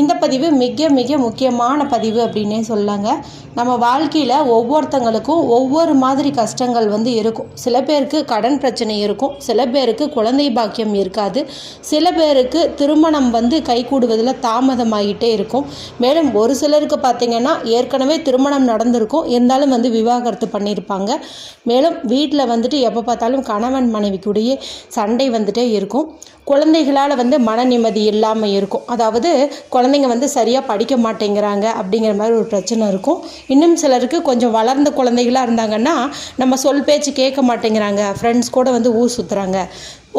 இந்த பதிவு மிக மிக முக்கியமான பதிவு அப்படின்னே சொல்லாங்க. நம்ம வாழ்க்கையில் ஒவ்வொருத்தங்களுக்கும் ஒவ்வொரு மாதிரி கஷ்டங்கள் வந்து இருக்கும். சில பேருக்கு கடன் பிரச்சனை இருக்கும். சில பேருக்கு குழந்தை பாக்கியம் இருக்காது. சில பேருக்கு திருமணம் வந்து கைகூடுவதில் தாமதமாகிட்டே இருக்கும். மேலும் ஒரு சிலருக்கு பார்த்திங்கன்னா ஏற்கனவே திருமணம் நடந்திருக்கும். இருந்தாலும் வந்து விவாகரத்து பண்ணியிருப்பாங்க மேலும் வீட்டில் வந்துட்டு எப்போ பார்த்தாலும் கணவன் மனைவிக்குடைய சண்டை வந்துட்டே இருக்கும். குழந்தைகளால் வந்து மன நிம்மதி இல்லாமல் இருக்கும். அதாவது குழந்தைங்க வந்து சரியாக படிக்க மாட்டேங்கிறாங்க அப்படிங்கிற மாதிரி ஒரு பிரச்சனை இருக்கும். இன்னும் சிலருக்கு கொஞ்சம் வளர்ந்த குழந்தைகளாக இருந்தாங்கன்னா நம்ம சொல் பேச்சு கேட்க மாட்டேங்கிறாங்க. ஃப்ரெண்ட்ஸ் கூட வந்து ஊர் சுற்றுறாங்க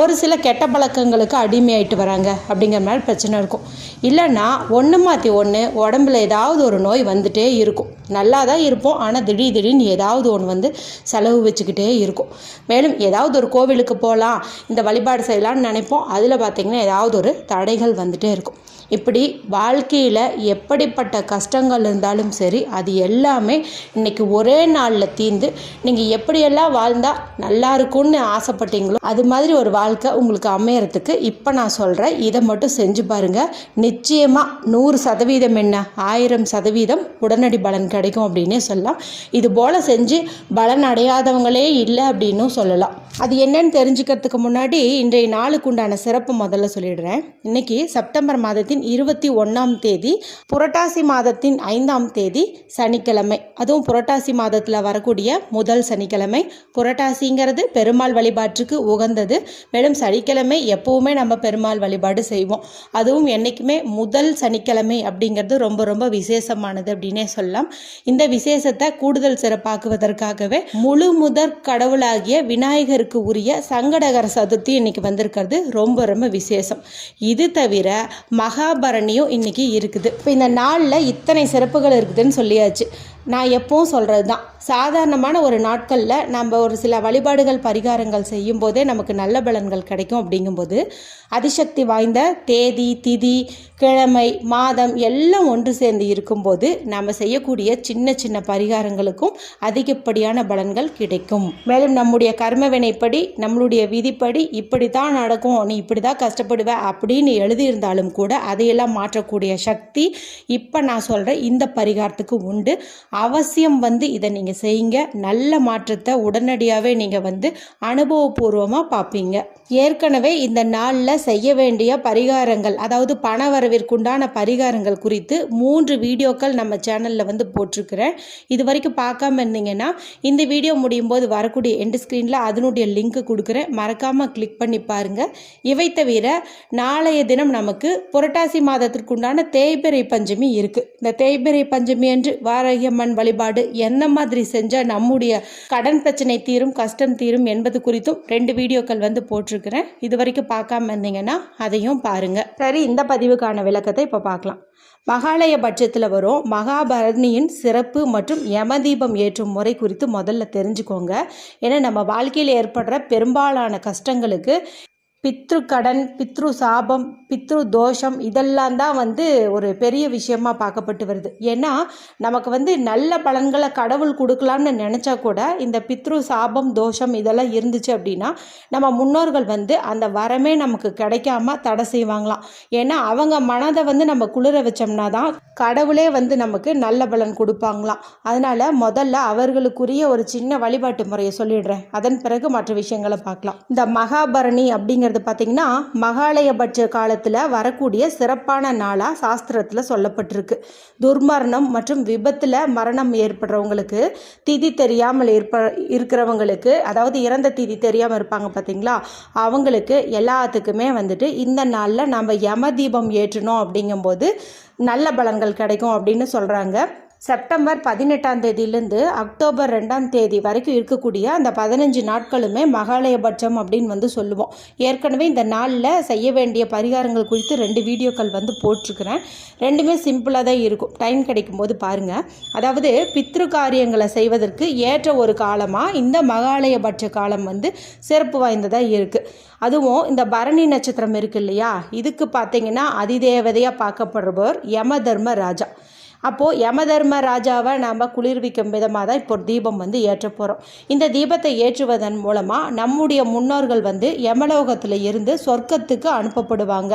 ஒரு சில கெட்ட பழக்கங்களுக்கு அடிமையாயிட்டு வராங்க அப்படிங்கிற மாதிரி பிரச்சனை இருக்கும். இல்லைன்னா ஒன்று மாற்றி ஒன்று உடம்புல ஏதாவது ஒரு நோய் வந்துட்டே இருக்கும். நல்லா தான் இருப்போம். ஆனால் திடீர் திடீர்னு ஏதாவது ஒன்று வந்து செலவு வச்சுக்கிட்டே இருக்கும். மேலும் ஏதாவது ஒரு கோவிலுக்கு போகலாம் இந்த வழிபாடு செய்யலாம்னு நினைப்போம். அதில் பார்த்திங்கன்னா ஏதாவது ஒரு தடைகள் வந்துட்டே இருக்கும். இப்படி வாழ்க்கையில் எப்படிப்பட்ட கஷ்டங்கள் இருந்தாலும் சரி அது எல்லாமே இன்றைக்கி ஒரே நாளில் தீர்ந்து நீங்கள் எப்படியெல்லாம் வாழ்ந்தால் நல்லா இருக்கும்னு ஆசைப்பட்டீங்களோ அது மாதிரி ஒரு வாழ்க்கை உங்களுக்கு அமையறதுக்கு இப்போ நான் சொல்கிறேன் இதை மட்டும் செஞ்சு பாருங்கள் நிச்சயமாக நூறு சதவீதம் என்ன? ஆயிரம் சதவீதம் உடனடி பலன் கிடைக்கும் அப்படின்னே சொல்லலாம். இது போல் செஞ்சு பலன் அடையாதவங்களே இல்லை அப்படின்னும் சொல்லலாம். அது என்னன்னு தெரிஞ்சுக்கிறதுக்கு முன்னாடி இன்றைய நாளுக்கு உண்டான சிறப்பு முதல்ல சொல்லிடுறேன். இன்னைக்கு செப்டம்பர் மாதத்தின் இருபத்தி ஒன்றாம் தேதி புரட்டாசி மாதத்தின் ஐந்தாம் தேதி சனிக்கிழமை. அதுவும் புரட்டாசி மாதத்தில் வரக்கூடிய முதல் சனிக்கிழமை. புரட்டாசிங்கிறது பெருமாள் வழிபாட்டுக்கு உகந்தது. மேலும் சனிக்கிழமை எப்பவுமே நம்ம பெருமாள் வழிபாடு செய்வோம். அதுவும் என்றைக்குமே முதல் சனிக்கிழமை அப்படிங்கிறது ரொம்ப ரொம்ப விசேஷமானது அப்படின்னே சொல்லலாம். இந்த விசேஷத்தை கூடுதல் சிறப்பாக்குவதற்காகவே முழு முதற் கடவுளாகிய விநாயகருக்கு உரிய சங்கடகர சதுர்த்தி இன்னைக்கு வந்திருக்கிறது. ரொம்ப ரொம்ப விசேஷம். இது தவிர மகாபரணியும் இன்னைக்கு இருக்குது. இப்போ இந்த நாளில் இத்தனை சிறப்புகள் இருக்குதுன்னு சொல்லியாச்சு. நான் எப்பவும் சொல்கிறது தான் சாதாரணமான ஒரு நாட்களில் நம்ம ஒரு சில வழிபாடுகள் பரிகாரங்கள் செய்யும் போதே நமக்கு நல்ல பலன்கள் கிடைக்கும் அப்படிங்கும்போது அதிசக்தி வாய்ந்த தேதி திதி கிழமை மாதம் எல்லாம் ஒன்று சேர்ந்து இருக்கும்போது நாம் செய்யக்கூடிய சின்ன சின்ன பரிகாரங்களுக்கும் அதிகப்படியான பலன்கள் கிடைக்கும். மேலும் நம்முடைய கர்மவினைப்படி நம்மளுடைய விதிப்படி இப்படி தான் நடக்கும் நீ இப்படி தான் கஷ்டப்படுவ அப்படின்னு எழுதியிருந்தாலும் கூட அதையெல்லாம் மாற்றக்கூடிய சக்தி இப்போ நான் சொல்கிறேன் இந்த பரிகாரத்துக்கு உண்டு. அவசியம் வந்து இதை நீங்கள் செய்யுங்க. நல்ல மாற்றத்தை உடனடியாகவே நீங்கள் வந்து அனுபவபூர்வமாக பார்ப்பீங்க ஏற்கனவே இந்த நாளில் செய்ய வேண்டிய பரிகாரங்கள் அதாவது பண வரவிற்குண்டான பரிகாரங்கள் குறித்து மூன்று வீடியோக்கள் நம்ம சேனலில் வந்து போட்டிருக்கிறேன். இது வரைக்கும் பார்க்காம இருந்தீங்கன்னா இந்த வீடியோ முடியும் போது வரக்கூடிய எண்டு ஸ்க்ரீனில் அதனுடைய லிங்க் கொடுக்குறேன். மறக்காமல் கிளிக் பண்ணி பாருங்கள் இவை தவிர நாளைய தினம் நமக்கு புரட்டாசி மாதத்திற்குண்டான தேய்பிறை பஞ்சமி இருக்குது இந்த தேய்பிறை பஞ்சமி என்று வாரகியம்மன் வழிபாடு என்ன மாதிரி செஞ்சால் நம்முடைய கடன் பிரச்சனை தீரும் கஷ்டம் தீரும் என்பது குறித்தும் ரெண்டு வீடியோக்கள் வந்து போட்டிருக்கிறேன். இது வரைக்கும் பார்க்காம இருந்தீங்கன்னா அதையும் பாருங்கள் சரி இந்த பதிவுக்கான விளக்கத்தை இப்போ பார்க்கலாம். மகாலய பட்சத்தில் வரும். மகாபரணியின் சிறப்பு மற்றும் யமதீபம் ஏற்றும் முறை குறித்து முதல்ல தெரிஞ்சுக்கோங்க. ஏன்னா நம்ம வாழ்க்கையில் ஏற்படுற பெரும்பாலான கஷ்டங்களுக்கு பித்ரு கடன் பித்ரு சாபம் பித்ரு தோஷம் இதெல்லாம் தான் வந்து ஒரு பெரிய விஷயமா பார்க்கப்பட்டு வருது. ஏன்னா நமக்கு வந்து நல்ல பலன்களை கடவுள் கொடுக்கலாம்னு நினச்சா கூட இந்த பித்ரு சாபம் தோஷம் இதெல்லாம் இருந்துச்சு அப்படின்னா நம்ம முன்னோர்கள் வந்து அந்த வரமே நமக்கு கிடைக்காம தடை செய்வாங்களாம். ஏன்னா அவங்க மனதை வந்து நம்ம குளிர வச்சோம்னா தான் கடவுளே வந்து நமக்கு நல்ல பலன் கொடுப்பாங்களாம். அதனால முதல்ல அவர்களுக்குரிய ஒரு சின்ன வழிபாட்டு முறையை சொல்லிடுறேன். அதன் பிறகு மற்ற விஷயங்களை பார்க்கலாம். இந்த மகாபரணி அப்படிங்கிறது பார்த்திங்கன்னா மகாலயபட்ச காலத்தில் வரக்கூடிய சிறப்பான நாளாக சாஸ்திரத்தில் சொல்லப்பட்டிருக்கு. துர்மரணம் மற்றும் விபத்தில் மரணம் ஏற்படுறவங்களுக்கு திதி தெரியாமல் ஏற்ப இருக்கிறவங்களுக்கு அதாவது இறந்த திதி தெரியாமல் இருப்பாங்க பார்த்தீங்களா அவங்களுக்கு எல்லாத்துக்குமே வந்துட்டு இந்த நாளில் நம்ம யம தீபம் ஏற்றணும் அப்படிங்கும்போது நல்ல பலன்கள் கிடைக்கும் அப்படின்னு சொல்கிறாங்க செப்டம்பர் பதினெட்டாம் தேதியிலேருந்து அக்டோபர் ரெண்டாம் தேதி வரைக்கும் இருக்கக்கூடிய அந்த பதினஞ்சு நாட்களுமே மகாலயபட்சம் அப்படின்னு வந்து சொல்லுவோம். ஏற்கனவே இந்த நாளில் செய்ய வேண்டிய பரிகாரங்கள் குறித்து ரெண்டு வீடியோக்கள் வந்து போட்டிருக்கிறேன். ரெண்டுமே சிம்பிளாக தான் இருக்கும். டைம் கிடைக்கும் போது பாருங்கள் அதாவது பித்ரு காரியங்களை செய்வதற்கு ஏற்ற ஒரு காலமாக இந்த மகாலயபட்ச காலம் வந்து சிறப்பு வாய்ந்ததாக இருக்குது அதுவும் இந்த பரணி நட்சத்திரம் இருக்கு இல்லையா? இதுக்கு பார்த்தீங்கன்னா அதிதேவதையாக பார்க்கப்படுறவர் யம தர்ம ராஜா. அப்போது யமதர்ம ராஜாவை நாம் குளிர்விக்கும் விதமாக தான் இப்போ தீபம் வந்து ஏற்ற போகிறோம் இந்த தீபத்தை ஏற்றுவதன் மூலமாக நம்முடைய முன்னோர்கள் வந்து யமலோகத்தில் இருந்து சொர்க்கத்துக்கு அனுப்பப்படுவாங்க.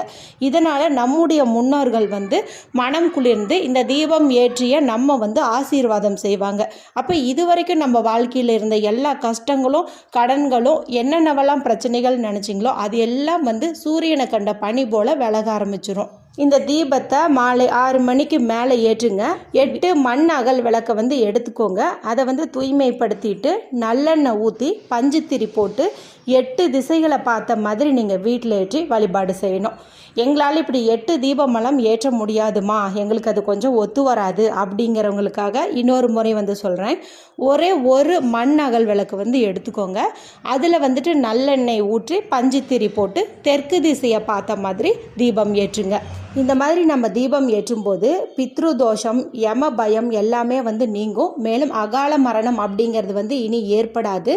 இதனால் நம்முடைய முன்னோர்கள் வந்து மனம் குளிர்ந்து இந்த தீபம் ஏற்றிய நம்ம வந்து ஆசீர்வாதம் செய்வாங்க. அப்போ இதுவரைக்கும் நம்ம வாழ்க்கையில் இருந்த எல்லா கஷ்டங்களும் கடன்களும் என்னென்னவெல்லாம் பிரச்சனைகள் நினச்சிங்களோ அது எல்லாம் வந்து சூரியனை கண்ட பனி போல் விலக ஆரம்பிச்சிடும் இந்த தீபத்தை மாலை ஆறு மணிக்கு மேலே ஏற்றுங்க. எட்டு மண் அகல் விளக்கை வந்து எடுத்துக்கோங்க. அதை வந்து தூய்மைப்படுத்திட்டு நல்லெண்ணெய் ஊற்றி பஞ்சுத்திரி போட்டு எட்டு திசைகளை பார்த்த மாதிரி நீங்கள் வீட்டில் ஏற்றி வழிபாடு செய்யணும். எங்களால் இப்படி எட்டு தீபமலம் ஏற்ற முடியாதுமா? எங்களுக்கு அது கொஞ்சம் ஒத்து வராது அப்படிங்கிறவங்களுக்காக இன்னொரு முறை வந்து சொல்கிறேன் ஒரே ஒரு மண் அகல் விளக்கு வந்து எடுத்துக்கோங்க. அதில் வந்துட்டு நல்லெண்ணெய் ஊற்றி பஞ்சுத்திரி போட்டு தெற்கு திசையை பார்த்த மாதிரி தீபம் ஏற்றுங்க. இந்த மாதிரி நம்ம தீபம் ஏற்றும்போது பித்ரு தோஷம் யம பயம் எல்லாமே வந்து நீங்கும். மேலும் அகால மரணம் அப்படிங்கிறது வந்து இனி ஏற்படாது.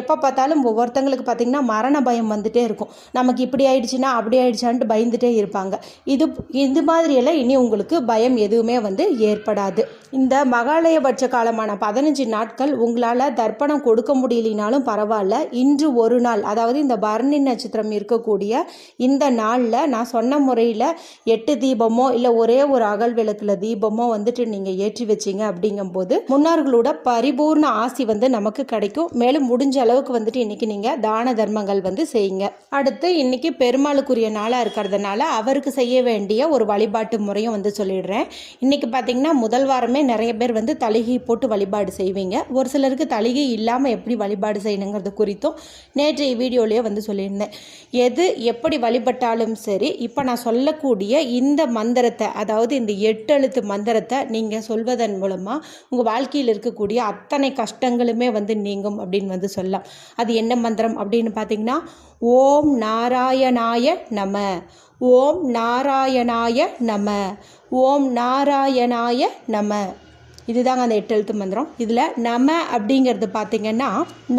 எப்போ பார்த்தாலும் ஒவ்வொருத்தங்களுக்கு பார்த்திங்கன்னா மரண பயம் வந்துட்டே இருக்கும். நமக்கு இப்படி ஆயிடுச்சுன்னா அப்படி ஆயிடுச்சான்ட்டு பயந்துட்டே இருப்பாங்க. இது இது மாதிரியெல்லாம் இனி உங்களுக்கு பயம் எதுவுமே வந்து ஏற்படாது. இந்த மகாலயபட்ச காலமான பதினஞ்சு நாட்கள் உங்களால் தர்ப்பணம் கொடுக்க முடியலினாலும் பரவாயில்ல. இன்று ஒரு நாள் அதாவது இந்த பரணி நட்சத்திரம் இருக்கக்கூடிய இந்த நாளில் நான் சொன்ன முறையில் எட்டு தீபமோ இல்லை ஒரே ஒரு அகல் விளக்குல தீபமோ வந்துட்டு நீங்கள் ஏற்றி வச்சீங்க அப்படிங்கும்போது முன்னோர்களோட பரிபூர்ண ஆசி வந்து நமக்கு கிடைக்கும். மேலும் முடிஞ்ச அளவுக்கு வந்துட்டு இன்னைக்கு நீங்கள் தான தர்மங்கள் வந்து செய்யுங்க. அடுத்து இன்னைக்கு பெருமாளுக்குரிய நாளாக இருக்கிறதுனால அவருக்கு செய்ய வேண்டிய ஒரு வழிபாட்டு முறையும் வந்து சொல்லிடுறேன். இன்னைக்கு பார்த்தீங்கன்னா முதல் வாரமே நிறைய பேர் வந்து தலிகை போட்டு வழிபாடு செய்வீங்க. ஒரு சிலருக்கு தலிகை இல்லாமல் எப்படி வழிபாடு செய்யணுங்கிறது குறித்தும் நேற்றைய வீடியோலேயே வந்து சொல்லியிருந்தேன். எது எப்படி வழிபட்டாலும் சரி இப்போ நான் சொல்லக்கூடிய இந்த மந்திரத்தை அதாவது இந்த எட்டு எழுத்து மந்திரத்தை நீங்கள் சொல்வதன் மூலமாக உங்கள் வாழ்க்கையில் இருக்கக்கூடிய அத்தனை கஷ்டங்களுமே வந்து நீங்கும் அப்படின்னு வந்து சொல்லலாம். அது என்ன மந்திரம் அப்படின்னு பார்த்தீங்கன்னா ஓம் நாராயணாய நம ஓம் நாராயணாய நம ஓம் நாராயணாய நம. இதுதாங்க அந்த எட்டு எழுத்து மந்திரம். இதில் நம அப்படிங்கிறது பார்த்திங்கன்னா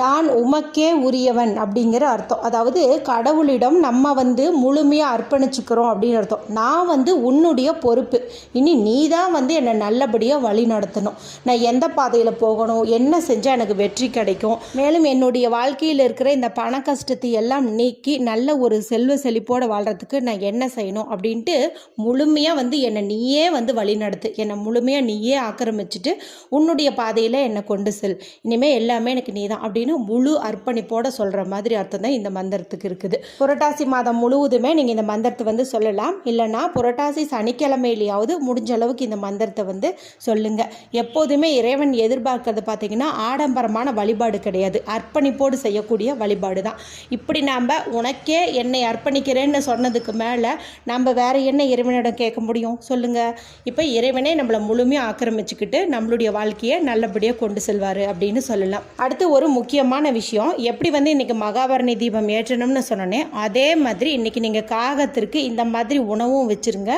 நான் உமக்கே உரியவன் அப்படிங்கிற அர்த்தம். அதாவது கடவுளிடம் நம்ம வந்து முழுமையாக அர்ப்பணிச்சுக்கிறோம் அப்படின்னு அர்த்தம். நான் வந்து உன்னுடைய பொறுப்பு. இனி நீ தான் வந்து என்னை நல்லபடியாக வழி நடத்தணும். நான் எந்த பாதையில் போகணும்? என்ன செஞ்சால் எனக்கு வெற்றி கிடைக்கும்? மேலும் என்னுடைய வாழ்க்கையில் இருக்கிற இந்த பண கஷ்டத்தை எல்லாம் நீக்கி நல்ல ஒரு செல்வ செழிப்போடு வாழ்கிறதுக்கு நான் என்ன செய்யணும் அப்படின்ட்டு முழுமையாக வந்து என்னை நீயே வந்து வழி நடத்து. என்னை முழுமையாக நீயே ஆக்கிரமிச்சு வச்சுட்டு உன்னுடைய பாதையில் என்னை கொண்டு செல். இனிமேல் எல்லாமே எனக்கு நீ தான் அப்படின்னு முழு அர்ப்பணிப்போட சொல்கிற மாதிரி அர்த்தம் தான் இந்த மந்திரத்துக்கு இருக்குது. புரட்டாசி மாதம் முழுவதுமே நீங்கள் இந்த மந்திரத்தை வந்து சொல்லலாம். இல்லைனா புரட்டாசி சனிக்கிழமையிலையாவது முடிஞ்ச அளவுக்கு இந்த மந்திரத்தை வந்து சொல்லுங்கள் எப்போதுமே இறைவன் எதிர்பார்க்கறது பார்த்தீங்கன்னா ஆடம்பரமான வழிபாடு கிடையாது. அர்ப்பணிப்போடு செய்யக்கூடிய வழிபாடு தான். இப்படி நாம் உனக்கே என்னை அர்ப்பணிக்கிறேன்னு சொன்னதுக்கு மேலே நம்ம வேறு என்ன இறைவனிடம் கேட்க முடியும்? சொல்லுங்கள் இப்போ இறைவனே நம்மளை முழுமையாக ஆக்கிரமிச்சுக்கிட்டு நம்மளுடைய வாழ்க்கையை நல்லபடியாக கொண்டு செல்வார் அப்படின்னு சொல்லலாம். அடுத்து ஒரு முக்கியமான விஷயம் எப்படி வந்து இன்றைக்கி மகாபரணி தீபம் ஏற்றணும்னு சொன்னோன்னே அதே மாதிரி இன்றைக்கி நீங்கள் காகத்திற்கு இந்த மாதிரி உணவும் வச்சுருங்க.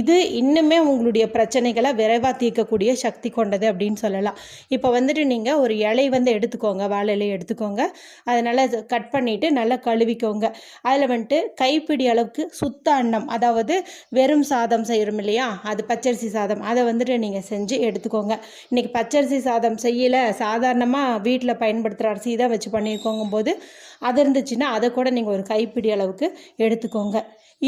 இது இன்னுமே உங்களுடைய பிரச்சனைகளை விரைவாக தீர்க்கக்கூடிய சக்தி கொண்டது அப்படின்னு சொல்லலாம். இப்போ வந்துட்டு நீங்கள் ஒரு இலை வந்து எடுத்துக்கோங்க வாழை இலையை எடுத்துக்கோங்க. அதனால் கட் பண்ணிவிட்டு நல்லா கழுவிக்கோங்க. அதில் வந்துட்டு கைப்பிடி அளவுக்கு சுத்த அன்னம் அதாவது வெறும் சாதம் செய்கிறோம் இல்லையா? அது பச்சரிசி சாதம் அதை வந்துட்டு நீங்கள் செஞ்சு எடுத்துக்கோங்க. இன்றைக்கி பச்சரிசி சாதம் செய்யலை சாதாரணமாக வீட்டில் பயன்படுத்துகிற அரிசி தான் வச்சு பண்ணியிருக்கோங்கும் போது அது இருந்துச்சுன்னா அதை கூட நீங்கள் ஒரு கைப்பிடி அளவுக்கு எடுத்துக்கோங்க.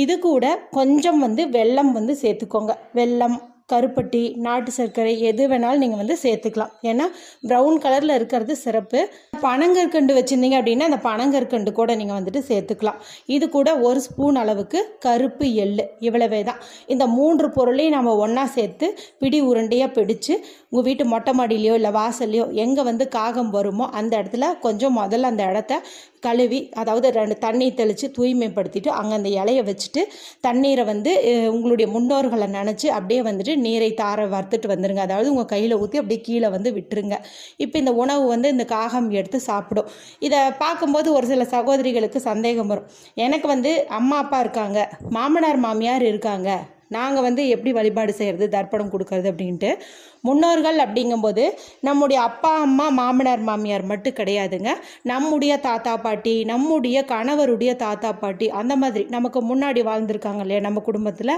இது கூட கொஞ்சம் வந்து வெல்லம் வந்து சேர்த்துக்கோங்க. வெல்லம் கருப்பட்டி நாட்டு சர்க்கரை எது வேணாலும் நீங்கள் வந்து சேர்த்துக்கலாம். ஏன்னா ப்ரௌன் கலரில் இருக்கிறது சிறப்பு. பனங்கற்கண்டு வச்சுருந்தீங்க அப்படின்னா அந்த பனங்கற்கண்டு கூட நீங்கள் வந்துட்டு சேர்த்துக்கலாம். இது கூட ஒரு ஸ்பூன் அளவுக்கு கருப்பு எள்ளு இவ்வளவே தான். இந்த மூன்று பொருளையும் நம்ம ஒன்றா சேர்த்து பிடி உருண்டையாக பிடிச்சு உங்கள் வீட்டு மொட்டை மாடியிலையோ இல்லை வாசல்லையோ எங்கே வந்து காகம் வருமோ அந்த இடத்துல கொஞ்சம் முதல்ல அந்த இடத்த கழுவி அதாவது ரெண்டு தண்ணி தெளித்து தூய்மைப்படுத்திட்டு அங்கே அந்த இலையை வச்சுட்டு தண்ணீரை வந்து உங்களுடைய முன்னோர்களை நினச்சி அப்படியே வந்துட்டு நீரை தார வறுத்துட்டு வந்துடுங்க அதாவது உங்கள் கையில் ஊற்றி அப்படியே கீழே வந்து விட்டுருங்க. இப்போ இந்த உணவு வந்து இந்த காகம் எடுத்து சாப்பிடும். இதை பார்க்கும்போது ஒரு சில சகோதரிகளுக்கு சந்தேகம் வரும். எனக்கு வந்து அம்மா அப்பா இருக்காங்க. மாமனார் மாமியார் இருக்காங்க. நாங்கள் வந்து எப்படி வழிபாடு செய்கிறது தர்ப்பணம் கொடுக்கறது அப்படின்ட்டு முன்னோர்கள் அப்படிங்கும்போது நம்முடைய அப்பா அம்மா மாமனார் மாமியார் மட்டும் கிடையாதுங்க. நம்முடைய தாத்தா பாட்டி நம்முடைய கணவருடைய தாத்தா பாட்டி அந்த மாதிரி நமக்கு முன்னாடி வாழ்ந்திருக்காங்க இல்லையா நம்ம குடும்பத்தில்?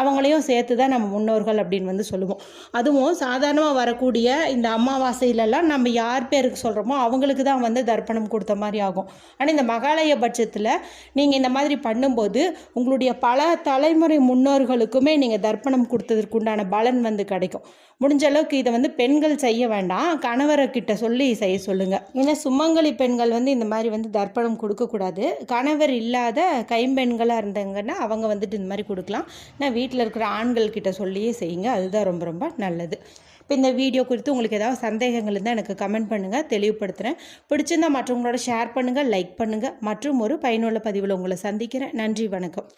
அவங்களையும் சேர்த்து தான் நம்ம முன்னோர்கள் அப்படின்னு வந்து சொல்லுவோம். அதுவும் சாதாரணமாக வரக்கூடிய இந்த அமாவாசையிலலாம் நம்ம யார் பேருக்கு சொல்கிறோமோ அவங்களுக்கு தான் வந்து தர்ப்பணம் கொடுத்த மாதிரி ஆகும். ஆனால் இந்த மகாலய பட்சத்தில் நீங்கள் இந்த மாதிரி பண்ணும்போது உங்களுடைய பல தலைமுறை முன்னோர்களுக்கு முன்னோர்களுக்குமே நீங்கள் தர்ப்பணம் கொடுத்ததற்கு உண்டான பலன் வந்து கிடைக்கும். முடிஞ்ச அளவுக்கு இதை வந்து பெண்கள் செய்ய வேண்டாம். கணவரை கிட்ட சொல்லி செய்ய சொல்லுங்கள் ஏன்னா சுமங்கலி பெண்கள் வந்து இந்த மாதிரி வந்து தர்ப்பணம் கொடுக்கக்கூடாது கணவர் இல்லாத கைம்பெண்களாக இருந்தாங்கன்னா அவங்க வந்துட்டு இந்த மாதிரி கொடுக்கலாம். நான் வீட்டில் இருக்கிற ஆண்கள் கிட்ட சொல்லியே செய்யுங்க. அதுதான் ரொம்ப ரொம்ப நல்லது. இப்போ இந்த வீடியோ குறித்து உங்களுக்கு ஏதாவது சந்தேகங்கள் இருந்தால் எனக்கு கமெண்ட் பண்ணுங்கள் தெளிவுபடுத்துகிறேன் பிடிச்சிருந்தா மற்றவங்களோட ஷேர் பண்ணுங்கள் லைக் பண்ணுங்கள் மற்றும் ஒரு பயனுள்ள பதிவில் உங்களை சந்திக்கிறேன். நன்றி வணக்கம்.